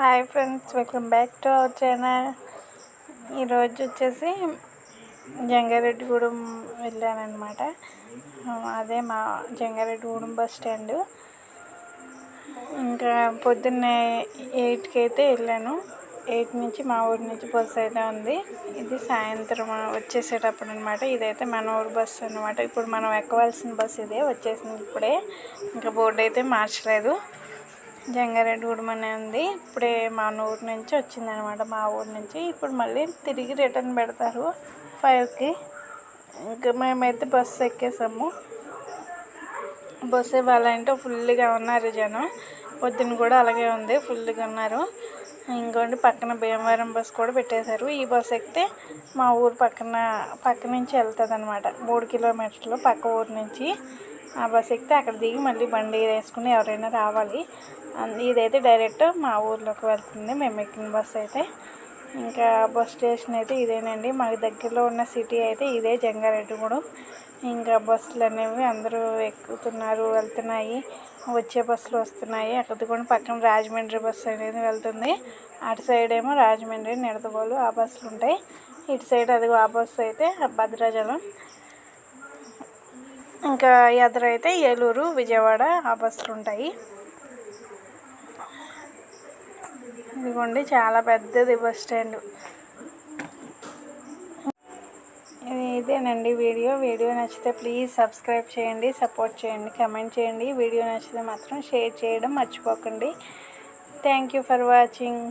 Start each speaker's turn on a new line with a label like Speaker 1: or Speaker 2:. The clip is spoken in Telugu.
Speaker 1: Hi friends welcome back to our channel ఈరోజు వచ్చేసి జంగారెడ్డిగూడెం వెళ్ళానమాట అదే మా జంగారెడ్డిగూడెం బస్ స్టాండ్. ఇంకా పొద్దున్నే ఎయిట్కి అయితే వెళ్ళాను. ఎయిట్ నుంచి మా ఊరి నుంచి బస్సు అయితే ఉంది. ఇది సాయంత్రం వచ్చేసేటప్పుడు అనమాట ఇదైతే మన ఊరు బస్సు అనమాట ఇప్పుడు మనం ఎక్కవలసిన బస్సు ఇదే వచ్చేసింది ఇప్పుడే. ఇంకా బోర్డు అయితే మార్చలేదు. జంగారెడ్డిగూడెం అనే ఉంది. ఇప్పుడే మా ఊరు నుంచి వచ్చిందనమాట. మా ఊరు నుంచి ఇప్పుడు మళ్ళీ తిరిగి రిటర్న్ పెడతారు ఫైవ్కి. ఇంకా మేమైతే బస్సు ఎక్కేసాము. బస్సు ఇవ్వాలంటే ఫుల్గా ఉన్నారు జనం. పొద్దున్న కూడా అలాగే ఉంది ఫుల్గా ఉన్నారు. ఇంకోండి పక్కన భీమవరం బస్ కూడా పెట్టేశారు. ఈ బస్సు ఎక్కితే మా ఊరు పక్కన పక్క నుంచి వెళ్తుంది అనమాట మూడు కిలోమీటర్లు పక్క ఊరు నుంచి. ఆ బస్సు ఎక్కితే అక్కడ దిగి మళ్ళీ బండి వేసుకుని ఎవరైనా రావాలి. ఇదైతే డైరెక్ట్ మా ఊర్లోకి వెళ్తుంది. మేము ఎక్కిన బస్ అయితే. ఇంకా బస్ స్టేషన్ అయితే ఇదేనండి. మాకు దగ్గరలో ఉన్న సిటీ అయితే ఇదే జంగారెడ్డిగూడెం. ఇంకా బస్సులు అనేవి అందరూ ఎక్కుతున్నారు వెళ్తున్నాయి. వచ్చే బస్సులు వస్తున్నాయి. అక్కడ కూడా పక్కన రాజమండ్రి బస్సు అనేది వెళ్తుంది. అటు సైడ్ ఏమో రాజమండ్రి నిడదగోలు ఆ బస్సులు ఉంటాయి. ఇటు సైడ్ అది ఆ బస్సు అయితే భద్రాచలం. ఇంకా ఎదురైతే ఏలూరు విజయవాడ ఆ బస్సులు ఉంటాయి. ఇదిగోండి చాలా పెద్దది బస్ స్టాండ్. ఇదేనండి వీడియో. వీడియో నచ్చితే ప్లీజ్ సబ్స్క్రైబ్ చేయండి సపోర్ట్ చేయండి కమెంట్ చేయండి. వీడియో నచ్చితే మాత్రం షేర్ చేయడం మర్చిపోకండి. Thank you for watching.